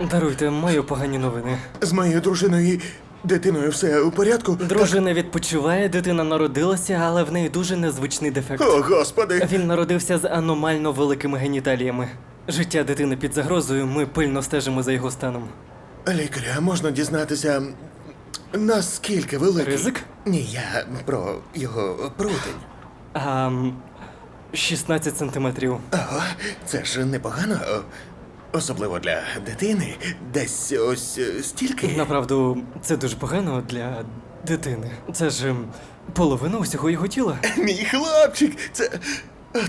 Даруйте, маю погані новини. З моєю дружиною і дитиною все у порядку? Дружина відпочиває, дитина народилася, але в неї дуже незвичний дефект. О, господи! Він народився з аномально великими геніталіями. Життя дитини під загрозою, ми пильно стежимо за його станом. Лікаря, можна дізнатися, наскільки великий? Ризик? Ні, я про його прутень. А, м, 16 сантиметрів. Ого, це ж непогано. Особливо для дитини. Десь ось е, стільки. Направду, це дуже погано для дитини. Це ж ем, половина усього його тіла. Мій хлопчик, це.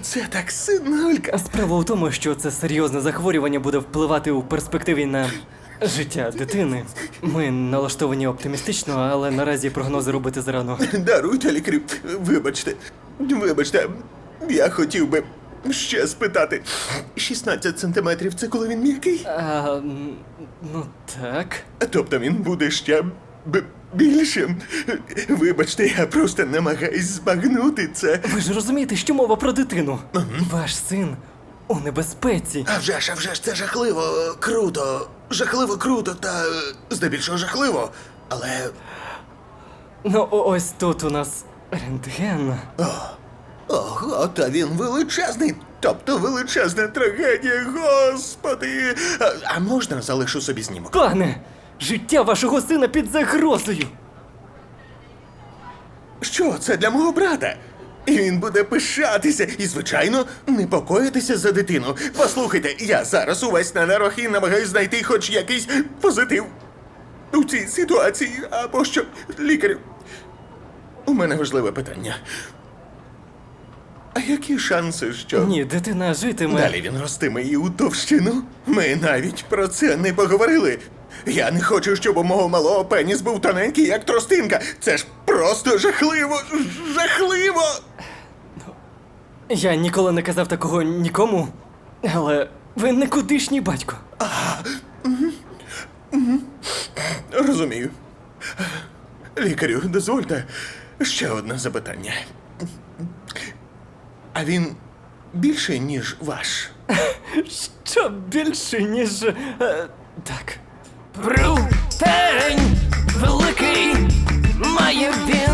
Це так синулька. Справа у тому, що це серйозне захворювання буде впливати у перспективі на життя дитини. Ми налаштовані оптимістично, але наразі прогнози робити зарано. Даруйте лікарю. Вибачте. Вибачте, я хотів би ще спитати. 16 сантиметрів це коли він м'який? А, ну так. Тобто він буде ще б- більшим. Вибачте, я просто намагаюсь збагнути це. Ви ж розумієте, що мова про дитину. Ваш син у небезпеці. А вже ж, а вже ж це жахливо, круто, жахливо круто та е, здебільшого жахливо. Але Ну, о- ось тут у нас рентген. Ого, та він величезний. Тобто величезна трагедія, господи. А, а можна залишу собі знімок? Пане! Життя вашого сина під загрозою! Що це для мого брата? І він буде пишатися і, звичайно, непокоїтися за дитину. Послухайте, я зараз увесь на нервах і намагаюсь знайти хоч якийсь позитив у цій ситуації, або що, лікарю. У мене важливе питання. А які шанси, що Ні, дитина житиме. далі він ростиме і у товщину? Ми навіть про це не поговорили. Я не хочу, щоб у мого малого пеніс був тоненький, як тростинка. Це ж просто жахливо! Жахливо! Я ніколи не казав такого нікому, але ви никудишній батько. Розумію. Лікарю, дозвольте ще одне запитання. А він більший, ніж ваш? Що більше, ніж. е, так. Брутень великий має він.